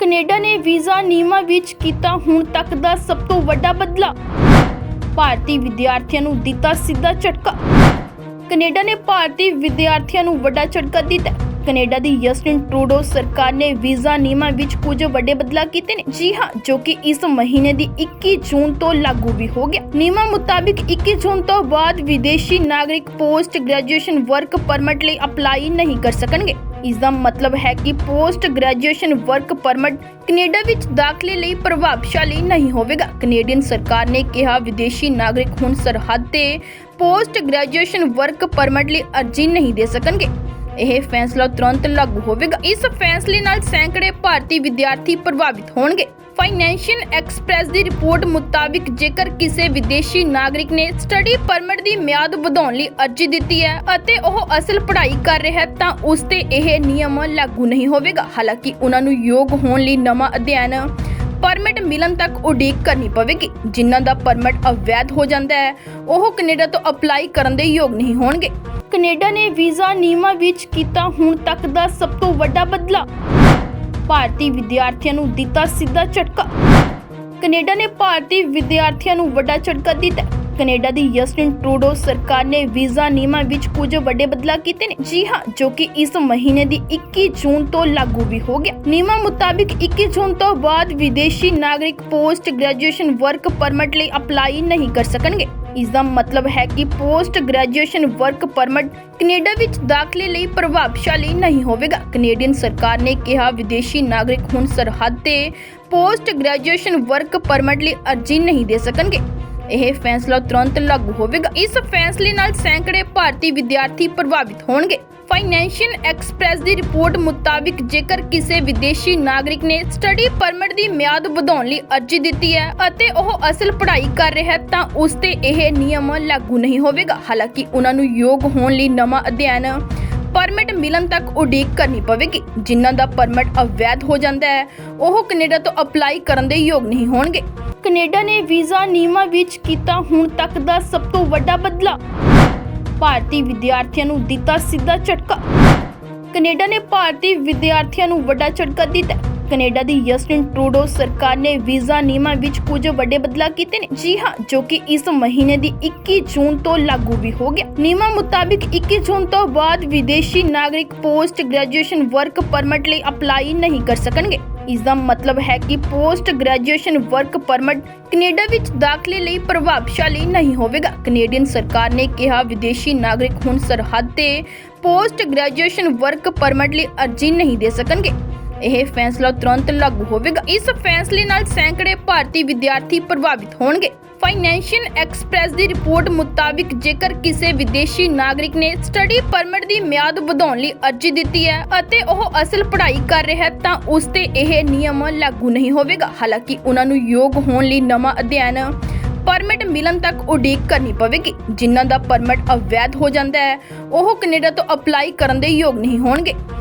Canada ਨੇ visa ਨਿਯਮਾਂ ਵਿੱਚ ਕੀਤਾ, ਹੁਣ ਤੱਕ ਦਾ ਸਭ ਤੋਂ ਵੱਡਾ ਬਦਲਾਅ। ਭਾਰਤੀ ਵਿਦਿਆਰਥੀਆਂ ਨੂੰ ਦਿੱਤਾ ਸਿੱਧਾ ਝਟਕਾ। ਕੈਨੇਡਾ ਨੇ ਭਾਰਤੀ ਵਿਦਿਆਰਥੀਆਂ ਨੂੰ ਵੱਡਾ ਝਟਕਾ ਦਿੱਤਾ। ਕੈਨੇਡਾ ਦੀ ਜਸਟਿਨ ਟਰੂਡੋ ਸਰਕਾਰ ਨੇ ਵੀਜ਼ਾ ਨਿਯਮਾਂ ਵਿੱਚ ਕੁਝ ਵੱਡੇ ਬਦਲਾਅ ਕੀਤੇ ਨੇ। ਜੀ ਹਾਂ, ਜੋ ਕਿ ਇਸ ਮਹੀਨੇ ਦੀ 21 ਜੂਨ ਤੋਂ ਲਾਗੂ ਵੀ ਹੋ ਗਿਆ। ਨਿਯਮਾਂ ਮੁਤਾਬਿਕ 21 ਜੂਨ ਤੋਂ ਬਾਅਦ ਵਿਦੇਸ਼ੀ ਨਾਗਰਿਕ ਪੋਸਟ ਗ੍ਰੈਜੂਏਸ਼ਨ ਵਰਕ ਪਰਮਿਟ ਲਈ ਅਪਲਾਈ ਨਹੀਂ ਕਰ ਸਕਣਗੇ। ਇਸ ਦਾ ਮਤਲਬ ਹੈ ਕਿ post graduation work permit Canada ਵਿੱਚ ਦਾਖਲੇ ਲਈ ਪ੍ਰਭਾਵਸ਼ਾਲੀ ਨਹੀਂ ਹੋਵੇਗਾ। ਕੈਨੇਡੀਅਨ ਸਰਕਾਰ ਨੇ ਕਿਹਾ, ਵਿਦੇਸ਼ੀ ਨਾਗਰਿਕ ਹੁਣ ਸਰਹੱਦ ਤੇ ਪੋਸਟ ਗ੍ਰੈਜੂਏਸ਼ਨ ਵਰਕ ਪਰਮਿਟ ਲਈ ਅਰਜ਼ੀ ਨਹੀਂ ਦੇ ਸਕਣਗੇ। ਇਹ ਫੈਸਲਾ ਤੁਰੰਤ ਲਾਗੂ ਹੋਵੇਗਾ। ਇਸ ਫੈਸਲੇ ਨਾਲ ਸੈਂਕੜੇ ਭਾਰਤੀ ਵਿਦਿਆਰਥੀ ਪ੍ਰਭਾਵਿਤ ਹੋਣਗੇ। ਫਾਈਨੈਂਸ਼ੀਅਲ ਐਕਸਪ੍ਰੈਸ ਦੀ ਰਿਪੋਰਟ ਮੁਤਾਬਿਕ, ਜੇਕਰ ਕਿਸੇ ਵਿਦੇਸ਼ੀ ਨਾਗਰਿਕ ਨੇ ਸਟੱਡੀ ਪਰਮਿਟ ਦੀ ਮਿਆਦ ਵਧਾਉਣ ਲਈ ਅਰਜ਼ੀ ਦਿੱਤੀ ਹੈ ਅਤੇ ਉਹ ਅਸਲ ਪੜ੍ਹਾਈ ਕਰ ਰਿਹਾ ਹੈ, ਤਾਂ ਉਸ ਤੇ ਇਹ ਨਿਯਮ ਲਾਗੂ ਨਹੀਂ ਹੋਵੇਗਾ। ਹਾਲਾਂਕਿ, ਉਹਨਾਂ ਨੂੰ ਯੋਗ ਹੋਣ ਲਈ ਨਵਾਂ ਅਧਿਐਨ ਪਰਮਿਟ ਮਿਲਣ ਤੱਕ ਉਡੀਕ ਕਰਨੀ ਪਵੇਗੀ। ਜਿਨ੍ਹਾਂ ਦਾ ਪਰਮਿਟ ਅਵੈਧ ਹੋ ਜਾਂਦਾ ਹੈ, ਉਹ ਕੈਨੇਡਾ ਤੋਂ ਅਪਲਾਈ ਕਰਨ ਦੇ ਯੋਗ ਨਹੀਂ ਹੋਣਗੇ। ਕੈਨੇਡਾ ਨੇ ਵੀਜ਼ਾ ਨਿਯਮਾਂ ਵਿੱਚ ਕੀਤਾ, ਹੁਣ ਤੱਕ ਦਾ ਸਭ ਤੋਂ ਵੱਡਾ ਬਦਲਾ। ਭਾਰਤੀ ਵਿਦਿਆਰਥੀਆਂ ਨੂੰ ਦਿੱਤਾ ਸਿੱਧਾ ਝਟਕਾ। ਕੈਨੇਡਾ ਨੇ ਭਾਰਤੀ ਵਿਦਿਆਰਥੀਆਂ ਨੂੰ ਵੱਡਾ ਝਟਕਾ ਦਿੱਤਾ। ਕੈਨੇਡਾ ਦੀ ਜਸਟਿਨ ਟਰੂਡੋ ਸਰਕਾਰ ਨੇ ਵੀਜ਼ਾ ਨਿਯਮਾਂ ਵਿੱਚ ਕੁਝ ਵੱਡੇ ਬਦਲਾਅ ਕੀਤੇ ਨੇ। ਜੀ ਹਾਂ, ਜੋ ਕਿ ਇਸ ਮਹੀਨੇ ਦੀ 21 ਜੂਨ ਤੋਂ ਲਾਗੂ ਵੀ ਹੋ ਗਿਆ। ਨਿਯਮਾਂ ਮੁਤਾਬਿਕ 21 ਜੂਨ ਤੋਂ ਬਾਅਦ ਵਿਦੇਸ਼ੀ ਨਾਗਰਿਕ ਪੋਸਟ ਗ੍ਰੈਜੂਏਸ਼ਨ ਵਰਕ ਪਰਮਿਟ ਲਈ ਅਪਲਾਈ ਨਹੀਂ ਕਰ ਸਕਣਗੇ। ਇਸ ਦਾ ਮਤਲਬ ਹੈ ਕਿ post graduation work permit Canada ਵਿੱਚ ਦਾਖਲੇ ਲਈ ਪ੍ਰਭਾਵਸ਼ਾਲੀ ਨਹੀਂ ਹੋਵੇਗਾ। ਕੈਨੇਡੀਅਨ ਸਰਕਾਰ ਨੇ ਕਿਹਾ, ਵਿਦੇਸ਼ੀ ਨਾਗਰਿਕ ਹੁਣ ਸਰਹੱਦ ਤੇ ਪੋਸਟ ਗ੍ਰੈਜੂਏਸ਼ਨ ਵਰਕ ਪਰਮਿਟ ਲਈ ਅਰਜ਼ੀ ਨਹੀਂ ਦੇ ਸਕਣਗੇ। ਇਹ ਫੈਸਲਾ ਤੁਰੰਤ ਲਾਗੂ ਹੋਵੇਗਾ। ਇਸ ਫੈਸਲੇ ਨਾਲ ਸੈਂਕੜੇ ਭਾਰਤੀ ਵਿਦਿਆਰਥੀ ਪ੍ਰਭਾਵਿਤ ਹੋਣਗੇ। ਫਾਈਨੈਂਸ਼ੀਅਲ ਐਕਸਪ੍ਰੈਸ ਦੀ ਰਿਪੋਰਟ ਮੁਤਾਬਿਕ, ਜੇਕਰ ਕਿਸੇ ਵਿਦੇਸ਼ੀ ਨਾਗਰਿਕ ਨੇ ਸਟੱਡੀ ਪਰਮਿਟ ਦੀ ਮਿਆਦ ਵਧਾਉਣ ਲਈ ਅਰਜ਼ੀ ਦਿੱਤੀ ਹੈ ਅਤੇ ਉਹ ਅਸਲ ਪੜ੍ਹਾਈ ਕਰ ਰਿਹਾ ਹੈ, ਤਾਂ ਉਸ ਤੇ ਇਹ ਨਿਯਮ ਲਾਗੂ ਨਹੀਂ ਹੋਵੇਗਾ। ਹਾਲਾਂਕਿ, ਉਹਨਾਂ ਨੂੰ ਯੋਗ ਹੋਣ ਲਈ ਨਵਾਂ ਅਧਿਐਨ ਪਰਮਿਟ ਮਿਲਣ ਤੱਕ ਉਡੀਕ ਕਰਨੀ ਪਵੇਗੀ। ਜਿਨ੍ਹਾਂ ਦਾ ਪਰਮਿਟ ਅਵੈਧ ਹੋ ਜਾਂਦਾ ਹੈ, ਉਹ ਕੈਨੇਡਾ ਤੋਂ ਅਪਲਾਈ ਕਰਨ ਦੇ ਯੋਗ ਨਹੀਂ ਹੋਣਗੇ। ਕੈਨੇਡਾ ਨੇ ਵੀਜ਼ਾ ਨਿਯਮਾਂ ਵਿੱਚ ਕੀਤਾ, ਹੁਣ ਤੱਕ ਦਾ ਸਭ ਤੋਂ ਵੱਡਾ ਬਦਲਾਅ ਭਾਰਤੀ ਵਿਦਿਆਰਥੀਆਂ ਨੂੰ ਦਿੱਤਾ ਸਿੱਧਾ ਝਟਕਾ। ਕੈਨੇਡਾ ਨੇ ਭਾਰਤੀ ਵਿਦਿਆਰਥੀਆਂ ਨੂੰ ਵੱਡਾ ਝਟਕਾ ਦਿੱਤਾ। ਕੈਨੇਡਾ ਦੀ ਜਸਟਿਨ ਟਰੂਡੋ ਸਰਕਾਰ ਨੇ ਵੀਜ਼ਾ ਨਿਯਮਾਂ ਵਿੱਚ ਕੁਝ ਵੱਡੇ ਬਦਲਾਅ ਕੀਤੇ ਨੇ। ਜੀ ਹਾਂ, ਜੋ ਕਿ ਇਸ ਮਹੀਨੇ ਦੀ 21 ਜੂਨ ਤੋਂ ਲਾਗੂ ਵੀ ਹੋ ਗਿਆ। ਨਿਯਮਾਂ ਮੁਤਾਬਿਕ 21 ਜੂਨ ਤੋਂ ਬਾਅਦ ਵਿਦੇਸ਼ੀ ਨਾਗਰਿਕ ਪੋਸਟ ਗ੍ਰੈਜੂਏਸ਼ਨ ਵਰਕ ਪਰਮਿਟ ਲਈ ਅਪਲਾਈ ਨਹੀਂ ਕਰ ਸਕਣਗੇ। ਇਸ ਦਾ ਮਤਲਬ ਹੈ ਕਿ post graduation work permit Canada ਵਿੱਚ ਦਾਖਲੇ ਲਈ ਪ੍ਰਭਾਵਸ਼ਾਲੀ ਨਹੀਂ ਹੋਵੇਗਾ। ਕੈਨੇਡੀਅਨ ਸਰਕਾਰ ਨੇ ਕਿਹਾ, ਵਿਦੇਸ਼ੀ ਨਾਗਰਿਕ ਹੁਣ ਸਰਹੱਦ ਤੇ ਪੋਸਟ ਗ੍ਰੈਜੂਏਸ਼ਨ ਵਰਕ ਪਰਮਿਟ ਲਈ ਅਰਜ਼ੀ ਨਹੀਂ ਦੇ ਸਕਣਗੇ। ਇਹ ਫੈਸਲਾ ਤੁਰੰਤ ਲਾਗੂ ਹੋਵੇਗਾ। ਇਸ ਫੈਸਲੇ ਨਾਲ ਸੈਂਕੜੇ ਭਾਰਤੀ ਵਿਦਿਆਰਥੀ ਪ੍ਰਭਾਵਿਤ ਹੋਣਗੇ। ਫਾਈਨੈਂਸ਼ੀਅਲ ਐਕਸਪ੍ਰੈਸ ਦੀ ਰਿਪੋਰਟ ਮੁਤਾਬਿਕ, ਜੇਕਰ ਕਿਸੇ ਵਿਦੇਸ਼ੀ ਨਾਗਰਿਕ ਨੇ ਸਟੱਡੀ ਪਰਮਿਟ ਦੀ ਮਿਆਦ ਵਧਾਉਣ ਲਈ ਅਰਜ਼ੀ ਦਿੱਤੀ ਹੈ ਅਤੇ ਉਹ ਅਸਲ ਪੜ੍ਹਾਈ ਕਰ ਰਿਹਾ ਹੈ, ਤਾਂ ਉਸ ਤੇ ਇਹ ਨਿਯਮ ਲਾਗੂ ਨਹੀਂ ਹੋਵੇਗਾ। ਹਾਲਾਂਕਿ, ਉਹਨਾਂ ਨੂੰ ਯੋਗ ਹੋਣ ਲਈ ਨਵਾਂ ਅਧਿਐਨ ਪਰਮਿਟ ਮਿਲਣ ਤੱਕ ਉਡੀਕ ਕਰਨੀ ਪਵੇਗੀ। ਜਿਨ੍ਹਾਂ ਦਾ ਪਰਮਿਟ ਅਵੈਧ ਹੋ ਜਾਂਦਾ ਹੈ, ਉਹ ਕੈਨੇਡਾ ਤੋਂ ਅਪਲਾਈ ਕਰਨ ਦੇ ਯੋਗ ਨਹੀਂ ਹੋਣਗੇ।